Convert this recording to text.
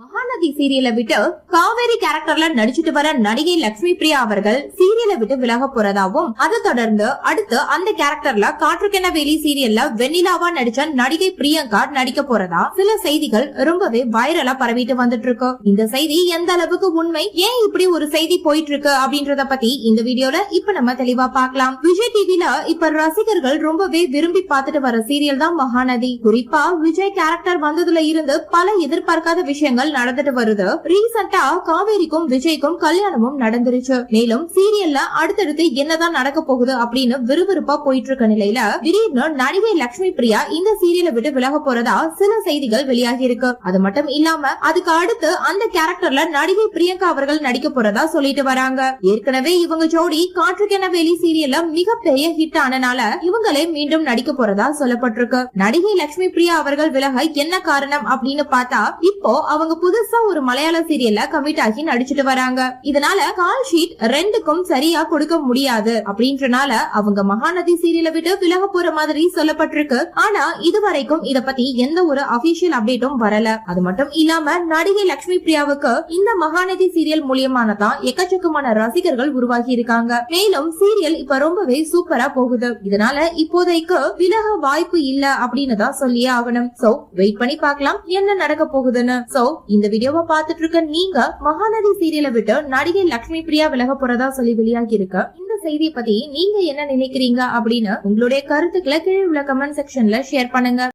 好看 மகாநதி சீரியலை விட்டு காவேரி கேரக்டர்ல நடிச்சிட்டு வர நடிகை லட்சுமி பிரியா அவர்கள் சீரியலை விட்டு விலக போறதாவும் அதை தொடர்ந்து அடுத்து அந்த கேரக்டர்ல காற்றுக்கென வேலி சீரியல்ல வெண்ணிலாவா நடிச்ச நடிகை பிரியங்கா நடிக்க போறதா சில செய்திகள் ரொம்பவே வைரலா பரவிட்டு வந்துட்டு இருக்கு இந்த செய்தி எந்த அளவுக்கு உண்மை? ஏன் இப்படி ஒரு செய்தி போயிட்டு இருக்கு அப்படின்றத பத்தி இந்த வீடியோல இப்ப நம்ம தெளிவா பார்க்கலாம். விஜய் டிவில இப்ப ரசிகர்கள் ரொம்பவே விரும்பி பார்த்துட்டு வர சீரியல் தான் மகாநதி. குறிப்பா விஜய் கேரக்டர் வந்ததுல இருந்து பல எதிர்பார்க்காத விஷயங்கள் நடந்துட்டு வருது. ரீசெண்டா காவேரிக்கும் விஜய்க்கும் கல்யாணமும் நடந்துருச்சு. மேலும் சீரியல்ல அடுத்தடுத்து என்னதான் நடக்க போகுது அப்படின்னு விறுவிறுப்பா போயிட்டு இருக்க நிலையில திடீர்னு நடிகை லட்சுமி பிரியா இந்த சீரியலை விட்டு விலக போறதா சில செய்திகள் வெளியாகி இருக்கு. அது மட்டும் இல்லாம அதுக்கு அடுத்து அந்த கேரக்டர்ல நடிகை பிரியங்கா அவர்கள் நடிக்க போறதா சொல்லிட்டு வராங்க. ஏற்கனவே இவங்க ஜோடி காற்றுக்கென வேலி சீரியல்ல மிகப்பெரிய ஹிட் ஆனனால இவங்களே மீண்டும் நடிக்க போறதா சொல்லப்பட்டிருக்கு. நடிகை லட்சுமி பிரியா அவர்கள் விலக என்ன காரணம் அப்படின்னு பார்த்தா இப்போ அவங்க புதுசா ஒரு மலையாள சீரியல்ல கமிட் ஆகி நடிச்சிட்டு வராங்க. இதனால கால் ஷீட் ரெண்டுக்கும் சரியா கொடுக்க முடியாது. அப்படின்றனால அவங்க மகாநதி சீரியலை விட்டு விலக போற மாதிரி சொல்லப்பட்டிருக்கு. ஆனா இதுவரைக்கும் இத பத்தி எந்த ஒரு அபிஷியல் அப்டேட்டும் வரல. அது மட்டும் இல்லாம நடிகை லட்சுமி பிரியாவுக்கு இந்த மகாநதி சீரியல் மூலியமான தான் எக்கச்சக்கமான ரசிகர்கள் உருவாகி இருக்காங்க. மேலும் சீரியல் இப்ப ரொம்பவே சூப்பரா போகுது. இதனால இப்போதைக்கு விலக வாய்ப்பு இல்ல அப்படின்னு தான் சொல்லியே ஆகணும். சோ வெயிட் பண்ணி பார்க்கலாம் என்ன நடக்க போகுதுன்னு. சோ இந்த வீடியோவை பார்த்துட்டு இருக்க நீங்க மகாநதி சீரியலை விட்டு நடிகை லட்சுமி பிரியா விலக போறதா சொல்லி வெளியாகி இருக்க இந்த செய்தியை பத்தி நீங்க என்ன நினைக்கிறீங்க அப்படின்னு உங்களுடைய கருத்துக்களை கீழே உள்ள கமெண்ட் செக்ஷன்ல ஷேர் பண்ணுங்க.